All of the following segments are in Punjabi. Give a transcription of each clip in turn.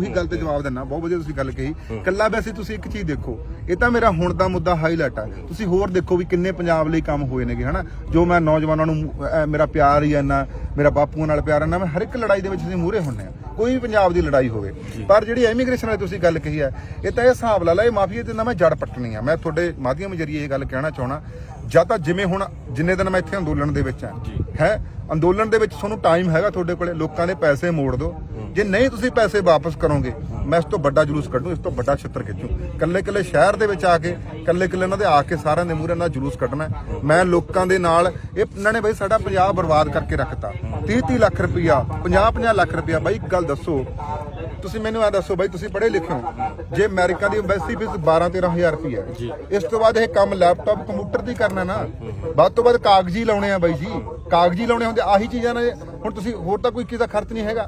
ਉਹੀ ਗੱਲ ਤੇ ਜਵਾਬ ਦਿੰਨਾ ਬਹੁਤ ਵਧੀਆ ਤੁਸੀਂ ਗੱਲ ਕਹੀ। ਕੱਲਾ ਵੈਸੇ ਤੁਸੀਂ ਇੱਕ ਚੀਜ਼ ਦੇਖੋ ਇਹ ਤਾਂ ਮੇਰਾ ਹੁਣ ਦਾ ਮੁੱਦਾ ਹਾਈਲਾਈਟ ਆ। ਤੁਸੀਂ ਹੋਰ ਦੇਖੋ ਵੀ ਕਿੰਨੇ ਪੰਜਾਬ ਲਈ ਕੰਮ ਹੋਏ ਨੇਗੇ ਹਨਾ? ਜੋ ਮੈਂ ਨੌਜਵਾਨਾਂ ਨੂੰ ਅਹ, ਮੇਰਾ ਪਿਆਰ ਹੀ ਇੰਨਾ ਮੇਰਾ ਬਾਪੂਆਂ ਨਾਲ ਪਿਆਰ ਇੰਨਾ ਮੈਂ ਹਰ ਇੱਕ ਲੜਾਈ ਦੇ ਵਿੱਚ ਅਸੀਂ ਮੂਹਰੇ ਹੁੰਨੇ ਆ। ਕੋਈ ਵੀ ਪੰਜਾਬ ਦੀ ਲੜਾਈ ਹੋਵੇ। ਪਰ ਜਿਹੜੀ ਇਮੀਗ੍ਰੇਸ਼ਨ ਵਾਲੀ ਤੁਸੀਂ ਗੱਲ ਕਹੀ ਹੈ ਇਹ ਤਾਂ ਇਹ ਹਿਸਾਬ ਲਾ ਲਾ ਇਹ ਮਾਫੀਆ ਤੇ ਨਾ ਮੈਂ ਜੜ ਪੱਟਣੀ ਆ। ਮੈਂ ਤੁਹਾਡੇ ਮਾਧਿਅਮ ਜਰੀਏ ਇਹ ਗੱਲ ਕਹਿਣਾ ਚਾਹਣਾ ਜਾਂ ਤਾਂ ਜਿਵੇਂ ਹੁਣ ਜਿੰਨੇ ਦਿਨ ਮੈਂ ਇੱਥੇ ਅੰਦੋਲਨ ਦੇ ਵਿੱਚ ਆ ਹੈ, ਅੰਦੋਲਨ ਦੇ ਵਿੱਚ ਤੁਹਾਨੂੰ ਟਾਈਮ ਹੈਗਾ ਤੁਹਾਡੇ ਕੋਲੇ, ਲੋਕਾਂ ਦੇ ਪੈਸੇ ਮੋੜ ਦਿਓ। ਜੇ ਨਹੀਂ ਤੁਸੀਂ ਪੈਸੇ ਵਾਪਸ ਕਰੋਗੇ, ਮੈਂ ਇਸ ਤੋਂ ਵੱਡਾ ਜਲੂਸ ਕੱਢੂ, ਇਸ ਤੋਂ ਵੱਡਾ ਛਿੱਤਰ ਖਿੱਚੂ। ਕੱਲੇ ਕੱਲੇ ਸ਼ਹਿਰ ਦੇ ਵਿੱਚ ਆ ਕੇ ਕੱਲੇ ਕੱਲੇ ਉਹਨਾਂ ਦੇ ਆ ਕੇ ਸਾਰਿਆਂ ਦੇ ਮੂਹਰੇ ਨਾਲ ਜਲੂਸ ਕੱਢਣਾ ਮੈਂ ਲੋਕਾਂ ਦੇ ਨਾਲ, ਇਹ ਇਹਨਾਂ ਨੇ ਬਈ ਸਾਡਾ ਪੰਜਾਬ ਬਰਬਾਦ ਕਰਕੇ ਰੱਖਤਾ। 30 30 ਲੱਖ ਰੁਪਇਆ 50 50 ਲੱਖ ਰੁਪਇਆ, ਬਾਈ ਇੱਕ ਗੱਲ ਦੱਸੋ ਤੁਸੀਂ ਮੈਨੂੰ ਇਹ ਦੱਸੋ ਬਾਈ ਤੁਸੀਂ ਪੜ੍ਹੇ ਲਿਖੇ ਹੋ? ਜੇ ਅਮਰੀਕਾ ਦੀ ਐਮਬੈਸੀ ਫੀਸ 12 13000 ਰੁਪਇਆ ਇਸ ਤੋਂ ਬਾਅਦ ਇਹ ਕੰਮ ਲੈਪਟਾਪ ਕੰਪਿਊਟਰ ਦੀ ਕਰਨਾ ਨਾ। ਵੱਧ ਤੋਂ ਵੱਧ ਕਾਗਜ਼ੀ ਲਾਉਣੇ ਆ ਬਾਈ ਜੀ। ਕਾਗਜ਼ੀ ਲਾਉਣੇ ਹੁੰਦੇ ਆਹੀ ਚੀਜ਼ਾਂ ਨੇ ਹੁਣ ਤੁਸੀਂ ਹੋਰ ਤਾਂ ਕੋਈ ਕਿਸੇ ਦਾ ਖਰਚ ਨਹੀਂ ਹੈਗਾ।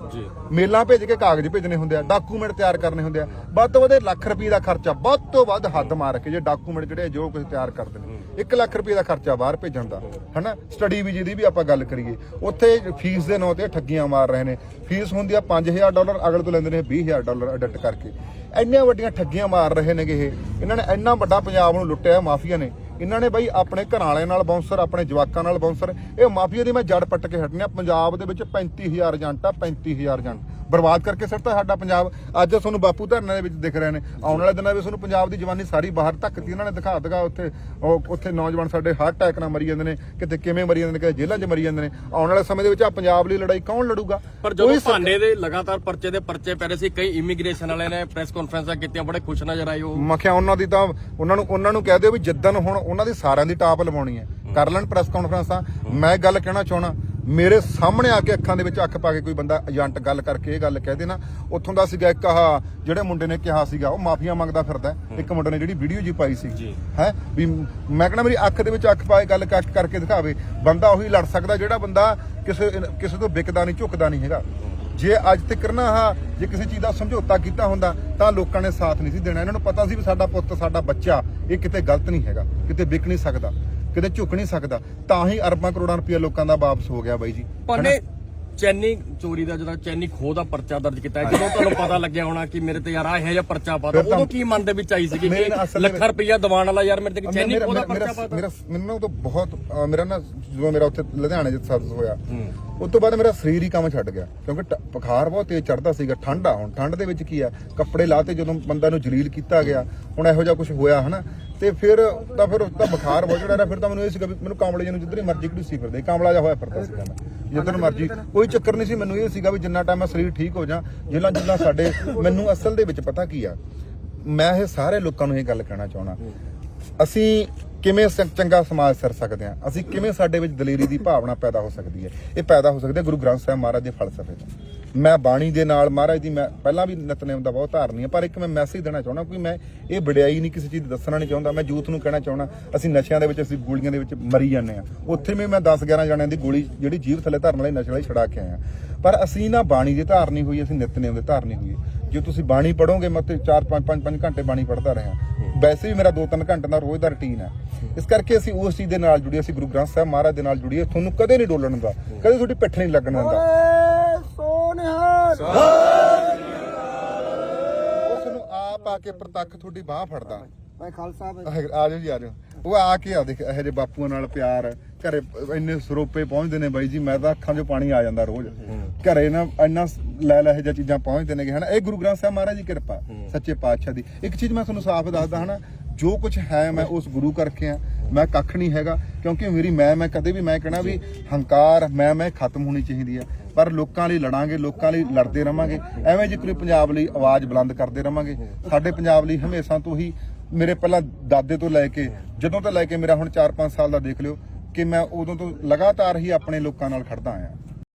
ਮੇਲਾਂ ਭੇਜ ਕੇ ਕਾਗਜ਼ ਭੇਜਣੇ ਹੁੰਦੇ ਆ ਡਾਕੂਮੈਂਟ ਤਿਆਰ ਕਰਨੇ ਹੁੰਦੇ ਆ। ਵੱਧ ਤੋਂ ਵੱਧ ਲੱਖ ਰੁਪਏ ਦਾ ਖਰਚਾ ਵੱਧ ਤੋਂ ਵੱਧ ਹੱਦ ਮਾਰ ਕੇ ਜੇ ਡਾਕੂਮੈਂਟ ਜਿਹੜੇ ਜੋ ਕੁਝ ਤਿਆਰ ਕਰਦੇ ਨੇ 1 ਲੱਖ ਰੁਪਏ ਦਾ ਖਰਚਾ ਬਾਹਰ ਭੇਜਣ ਦਾ ਹਨਾ? ਸਟੱਡੀ ਵੀਜ਼ੇ ਦੀ ਵੀ ਆਪਾਂ ਗੱਲ ਕਰੀਏ। ਉੱਥੇ ਫੀਸ ਦੇ ਨਾਂ ਤੇ ਠੱਗੀਆਂ ਮਾਰ ਰਹੇ ਨੇ। ਫੀਸ ਹੁੰਦੀ ਆ 5000 ਡਾਲਰ ਅਗਲੇ ਤੋਂ ਲੈਂਦੇ ਨੇ 20000 ਡਾਲਰ ਅਡਿਟ ਕਰਕੇ। ਇੰਨੀਆਂ ਵੱਡੀਆਂ ਠੱਗੀਆਂ ਮਾਰ ਰਹੇ ਨੇਗੇ ਇਹ। ਇਹਨਾਂ ਨੇ ਇੰਨਾ ਵੱਡਾ ਪੰਜਾਬ ਨੂੰ ਲੁੱਟਿਆ ਮਾਫੀਆ ਨੇ। ਇਹਨਾਂ ਨੇ ਬਈ ਆਪਣੇ ਘਰਾਂ ਵਾਲਿਆਂ ਨਾਲ ਬਾਉਂਸਰ ਆਪਣੇ ਜਵਾਕਾਂ ਨਾਲ ਬਾਉਂਸਰ ਇਹ ਮਾਫੀਆ ਦੀ ਮੈਂ ਜੜ ਪੱਟ ਕੇ ਹਟਣਿਆ ਪੰਜਾਬ ਦੇ ਵਿੱਚ 35000 ਏਜੰਟ ਆ 35000 ਏਜੰਟ। ਬਰਬਾਦ ਕਰਕੇ ਸਿਰਤਾ ਸਾਡਾ ਪੰਜਾਬ। ਅੱਜ ਤੁਹਾਨੂੰ ਬਾਪੂ ਧਰਨੇ ਦੇ ਵਿੱਚ ਦਿਖ ਰਹੇ ਨੇ। ਆਉਣ ਵਾਲੇ ਦਿਨਾਂ ਵਿੱਚ ਤੁਹਾਨੂੰ ਪੰਜਾਬ ਦੀ ਜਵਾਨੀ ਸਾਰੀ ਬਾਹਰ ਧੱਕਤੀ ਇਹਨਾਂ ਨੇ ਦਿਖਾ ਦਿਖਾ ਉੱਥੇ ਉੱਥੇ ਨੌਜਵਾਨ ਸਾਡੇ ਹਾਰਟ ਅਟੈਕ ਨਾਲ ਮਰੀ ਜਾਂਦੇ ਨੇ। ਕਿਤੇ ਕਿਵੇਂ ਮਰੀ ਜਾਂਦੇ ਨੇ ਕਿਤੇ ਜੇਲ੍ਹਾਂ 'ਚ ਮਰੀ ਜਾਂਦੇ ਨੇ। ਆਉਣ ਵਾਲੇ ਸਮੇਂ ਦੇ ਵਿੱਚ ਆ ਪੰਜਾਬ ਲਈ ਲੜਾਈ ਕੌਣ ਲੜੂਗਾ? ਪਰ ਜਦੋਂ ਭਾਂਡੇ ਦੇ ਲਗਾਤਾਰ ਪਰਚੇ ਦੇ ਪਰਚੇ ਪੈ ਰਹੇ ਸੀ ਕਈ ਇਮੀਗ੍ਰੇਸ਼ਨ ਵਾਲੇ ਨੇ ਪ੍ਰੈਸ ਕਾਨਫਰੰਸਾਂ ਕੀਤੀਆਂ ਬੜੇ ਖੁਸ਼ ਨਜ਼ਰ ਆਏ ਉਹ। ਮੈਂ ਕਿਹਾ ਉਹਨਾਂ ਦੀ ਤਾਂ ਉਹਨਾਂ ਨੂੰ ਉਹਨਾਂ ਨੂੰ ਕਹਿ ਦਿਓ ਵੀ ਜਿੱਦਣ ਹੁਣ ਉਹਨਾਂ ਦੀ ਸਾਰਿਆਂ ਦੀ ਟਾਪ ਲਵਾਉਣੀ ਹੈ। ਕਰ ਲੈਣ ਪ੍ਰੈਸ ਕਾਨਫਰੰਸਾਂ ਮੈਂ ਗੱਲ ਕਹਿਣਾ ਚਾਹਣਾ ਮੇਰੇ ਸਾਹਮਣੇ ਆ ਕੇ ਅੱਖਾਂ ਦੇ ਵਿੱਚ ਅੱਖ ਪਾ ਕੇ ਕੋਈ ਬੰਦਾ ਏਜੰਟ ਗੱਲ ਕਰਕੇ ਇਹ ਗੱਲ ਕਹਿ ਦੇ ਨਾ ਉੱਥੋਂ ਦਾ ਸੀਗਾ ਇੱਕ ਆਹ ਜਿਹੜੇ ਮੁੰਡੇ ਨੇ ਕਿਹਾ ਸੀਗਾ ਉਹ ਮਾਫੀਆ ਮੰਗਦਾ ਫਿਰਦਾ। ਇੱਕ ਮੁੰਡੇ ਨੇ ਜਿਹੜੀ ਵੀਡੀਓ ਜੀ ਪਾਈ ਸੀ। ਹੈ? ਵੀ ਮੈਂ ਕਹਿੰਦਾ ਮੇਰੀ ਅੱਖ ਦੇ ਵਿੱਚ ਅੱਖ ਪਾਏ ਗੱਲ ਕੱਟ ਕਰਕੇ ਦਿਖਾਵੇ। ਬੰਦਾ ਉਹੀ ਲੜ ਸਕਦਾ ਜਿਹੜਾ ਬੰਦਾ ਕਿਸੇ ਕਿਸੇ ਤੋਂ ਵਿਕਦਾ ਨਹੀਂ ਝੁਕਦਾ ਨਹੀਂ ਹੈਗਾ। ਜੇ ਅੱਜ ਤੱਕ ਨਾ ਆਹ ਜੇ ਕਿਸੇ ਚੀਜ਼ ਦਾ ਸਮਝੌਤਾ ਕੀਤਾ ਹੁੰਦਾ ਤਾਂ ਲੋਕਾਂ ਨੇ ਸਾਥ ਨਹੀਂ ਸੀ ਦੇਣਾ। ਇਹਨਾਂ ਨੂੰ ਪਤਾ ਸੀ ਵੀ ਸਾਡਾ ਪੁੱਤ ਸਾਡਾ ਬੱਚਾ ਇਹ ਕਿਤੇ ਗਲਤ ਨਹੀਂ ਹੈਗਾ। ਕਿਤੇ ਵਿਕ ਨਹੀਂ ਸਕਦਾ ਕਿਤੇ ਝੁਕ ਨਹੀਂ ਸਕਦਾ ਤਾਂ ਹੀ ਅਰਬਾਂ ਕਰੋੜਾਂ ਰੁਪਏ ਲੋਕਾਂ ਦਾ ਵਾਪਸ ਹੋ ਗਿਆ ਬਾਈ ਜੀ। ਭਾਂਡੇ ਚੈਨੀ ਚੋਰੀ ਦਾ ਜਿਹੜਾ ਚੈਨੀ ਖੋਹ ਦਾ ਪਰਚਾ ਦਰਜ ਕੀਤਾ ਹੈ, ਜਦੋਂ ਤੁਹਾਨੂੰ ਪਤਾ ਲੱਗਿਆ ਹੋਣਾ ਕਿ ਮੇਰੇ ਤੇ ਯਾਰ ਆ ਇਹੋ ਜਿਹਾ ਪਰਚਾ ਪਾਤਾ ਫਿਰ ਤਾਂ- ਉਦੋਂ ਕੀ ਮਨ ਦੇ ਵਿੱਚ ਆਈ ਸੀ ਕਿ ਮੇਰੇ ਨਾਲ ਅਸਲ ਦੇ ਲੱਖਾਂ ਰੁਪਈਆ ਦਿਵਾਉਣ ਵਾਲਾ ਯਾਰ ਮੇਰੇ ਤੇ ਚੈਨੀ ਮੇਰਾ ਖੋਹ ਦਾ ਮੇਰਾ ਪਰਚਾ ਪਾਤਾ ਮੇਰਾ ਮੈਨੂੰ ਤਾਂ ਬਹੁਤ ਅਹ ਮੇਰਾ ਨਾ ਜਦੋਂ ਮੇਰਾ ਉੱਥੇ ਲੁਧਿਆਣੇ ਜਿੱਤ ਸਾਬਤ ਹੋਇਆ ਉਸ ਤੋਂ ਬਾਅਦ ਮੇਰਾ ਸਰੀਰ ਹੀ ਕੰਮ ਛੱਡ ਗਿਆ ਕਿਉਂਕਿ ਟ- ਬੁਖਾਰ ਬਹੁਤ ਤੇਜ਼ ਚੜਦਾ ਸੀਗਾ ਠੰਡ ਆ ਹੁਣ ਠੰਡ ਦੇ ਵਿੱਚ ਕੀ ਆ ਕੱਪੜੇ ਲਾਤੇ ਜਦੋਂ ਬੰਦਾ ਨੂੰ ਜਲੀਲ ਕੀਤਾ ਗਿਆ ਹੁਣ ਇਹੋ ਜਿਹਾ ਕੁਝ ਹੋਇਆ ਹਨਾ? ਤੇ ਫਿਰ ਤਾਂ ਫਿਰ ਉਸਦਾ ਬੁਖਾਰ ਬਹੁਤ ਚੜਿਆ ਫਿਰ ਤਾਂ ਮੈਨੂੰ ਇਹ ਸੀਗਾ ਵੀ ਮੈਨੂੰ ਕਾਮਲੇ ਜਿਹਨੂੰ ਜਿੱਧਰ ਹੀ ਮਰਜ਼ੀ ਘੜੀਸੀ ਫਿਰਦੇ ਕਾਮਲਾ ਜਿਹਾ ਹੋਇਆ ਫਿਰਦਾ ਸੀਗਾ ਮੈਂ। ਜਿੱਧਰ ਮਰਜ਼ੀ। ਕੋਈ ਚੱਕਰ ਨਹੀਂ ਸੀ, ਮੈਨੂੰ ਇਹ ਸੀਗਾ ਵੀ ਜਿੰਨਾ ਟਾਈਮ ਮੈਂ ਸਰੀਰ ਠੀਕ ਹੋ ਜਾ, ਜਿੰਨਾ ਜਿੰਨਾ ਸਾਡੇ ਮੈਨੂੰ ਅਸਲ ਦੇ ਵਿੱਚ ਪਤਾ ਕੀ ਆ? ਮੈਂ ਇਹ ਸਾਰੇ ਲੋਕਾਂ ਨੂੰ ਇਹ ਗੱਲ ਕਹਿਣਾ ਚਾਹਣਾ ਅਸੀਂ ਕਿਵੇਂ ਸ- ਚੰਗਾ ਸਮਾਜ ਸਰ ਸਕਦੇ ਹਾਂ? ਅਸੀਂ ਕਿਵੇਂ ਸਾਡੇ ਵਿੱਚ ਦਲੇਰੀ ਦੀ ਭਾਵਨਾ ਪੈਦਾ ਹੋ ਸਕਦੀ ਹੈ? ਇਹ ਪੈਦਾ ਹੋ ਸਕਦੀ ਹੈ ਗੁਰੂ ਗ੍ਰੰਥ ਸਾਹਿਬ ਮਹਾਰਾਜ ਦੇ ਫਲਸਫੇ ਤੋਂ। ਮੈਂ ਬਾਣੀ ਦੇ ਨਾਲ ਮਹਾਰਾਜ ਦੀ ਮੈਂ ਪਹਿਲਾਂ ਵੀ ਨਿਤਨੇਮ ਦਾ ਬਹੁਤ ਧਾਰਨੀ ਹੈ ਪਰ ਇੱਕ ਮੈਂ ਮੈਸੇਜ ਦੇਣਾ ਚਾਹੁੰਦਾ ਕਿਉਂਕਿ ਮੈਂ ਇਹ ਵਡਿਆਈ ਨਹੀਂ ਕਿਸੇ ਚੀਜ਼ ਦੱਸਣਾ ਨਹੀਂ ਚਾਹੁੰਦਾ, ਮੈਂ ਯੂਥ ਨੂੰ ਕਹਿਣਾ ਚਾਹੁੰਦਾ, ਅਸੀਂ ਨਸ਼ਿਆਂ ਦੇ ਵਿੱਚ, ਅਸੀਂ ਗੋਲੀਆਂ ਦੇ ਵਿੱਚ ਮਰੀ ਜਾਂਦੇ ਆ। ਉੱਥੇ ਵੀ ਮੈਂ 10 11 ਜਣਿਆਂ ਦੀ ਗੋਲੀ ਜਿਹੜੀ ਜੀਵ ਥੱਲੇ ਧਰਨ ਵਾਲੀ ਨਸ਼ੇ ਵਾਲੀ ਛੜਾ ਕੇ ਆਇਆ ਪਰ ਅਸੀਂ ਨਾ ਬਾਣੀ ਦੀ ਧਾਰਨੀ ਹੋਈ, ਅਸੀਂ ਨਿਤਨੇਮ ਦੇ ਧਾਰਨੀ ਹੋਈ। ਜੇ ਤੁਸੀਂ ਬਾਣੀ ਪੜੋਗੇ ਮੈਂ ਤੇ 4 5 5 5 ਘੰਟੇ ਬਾਣੀ ਪੜਦਾ ਰਿਹਾ। ਵੈਸੇ ਵੀ ਮੇਰਾ 2-3 ਘੰਟੇ ਦਾ ਰੋਜ਼ ਦਾ ਰੁਟੀਨ ਹੈ ਇਸ ਕਰਕੇ ਅਸੀਂ ਉਸ ਚੀਜ਼ ਦੇ ਨਾਲ ਜੁੜੇ, ਅਸੀਂ ਗੁਰੂ ਗ੍ਰੰਥ ਸਾਹਿਬ ਮਹਾਰਾਜ ਦੇ ਨਾਲ ਜੁੜੀਏ ਤੁਹਾਨੂੰ ਕਦੇ ਨਹੀਂ ਡੋਲਣ ਦਾ ਕਦੇ ਤੁਹਾਡੀ ਪਿੱਠ ਨਹੀਂ ਲੱਗਣ ਦਿੰਦਾ। ਉਸ ਨੂੰ ਆਪ ਆ ਕੇ ਪ੍ਰਤੱਖ ਤੁਹਾਡੀ ਬਾਹ ਫੜਦਾ। ਭਾਈ ਖਾਲਸਾ ਆ ਜਾਓ ਜੀ ਆ ਜਾਓ। ਉਹ ਆ ਕੇ ਆ ਦੇਖ ਇਹੋ ਜਿਹੇ ਬਾਪੂਆਂ ਨਾਲ ਪਿਆਰ ਘਰੇ ਇੰਨੇ ਸਰੋਪੇ ਪਹੁੰਚਦੇ ਨੇ ਬਾਈ ਜੀ ਮੈਂ ਤਾਂ ਅੱਖਾਂ 'ਚੋਂ ਪਾਣੀ ਆ ਜਾਂਦਾ ਰੋਜ਼। ਘਰੇ ਨਾ ਇੰਨਾ ਲੈ ਲੈ ਇਹੋ ਜਿਹੀਆਂ ਚੀਜ਼ਾਂ ਪਹੁੰਚਦੇ ਨੇ ਕਿ ਹਨਾ? ਇਹ ਗੁਰੂ ਗ੍ਰੰਥ ਸਾਹਿਬ ਮਹਾਰਾਜ ਦੀ ਕਿਰਪਾ ਸੱਚੇ ਪਾਤਸ਼ਾਹ ਦੀ। ਇੱਕ ਚੀਜ਼ ਮੈਂ ਤੁਹਾਨੂੰ ਸਾਫ਼ ਦੱਸਦਾ ਹਨਾ? ਜੋ ਕੁਝ ਹੈ ਮੈਂ ਉਸ ਗੁਰੂ ਕਰਕੇ ਆ। ਮੈਂ ਕੱਖ ਨਹੀਂ ਹੈਗਾ ਕਿਉਂਕਿ ਮੇਰੀ ਮੈਂ ਮੈਂ ਕਦੇ ਵੀ ਮੈਂ ਕਹਿਣਾ ਵੀ ਹੰਕਾਰ ਮੈਂ ਮੈਂ ਖਤਮ ਹੋਣੀ ਚਾਹੀਦੀ ਹੈ ਪਰ ਲੋਕਾਂ ਲਈ ਲੜਾਂਗੇ, ਲੋਕਾਂ ਲਈ ਲੜਦੇ ਰਵਾਂਗੇ। ਐਵੇਂ ਜੇ ਕੋਈ ਪੰਜਾਬ ਲਈ ਆਵਾਜ਼ ਬੁਲੰਦ ਕਰਦੇ ਰਵਾਂਗੇ। ਸਾਡੇ ਪੰਜਾਬ ਲਈ ਹਮੇਸ਼ਾ ਤੋਂ ਹੀ ਮੇਰੇ ਪਹਿਲਾਂ ਦਾਦੇ ਤੋਂ ਲੈ ਕੇ, ਜਦੋਂ ਤੋਂ ਲੈ ਕੇ ਮੇਰਾ ਹੁਣ 4-5 ਸਾਲ ਦਾ ਦੇਖ ਲਿਓ ਕਿ ਮੈਂ ਉਦੋਂ ਤੋਂ ਲਗਾਤਾਰ ਹੀ ਆਪਣੇ ਲੋਕਾਂ ਨਾਲ ਖੜਦਾ ਆਇਆ।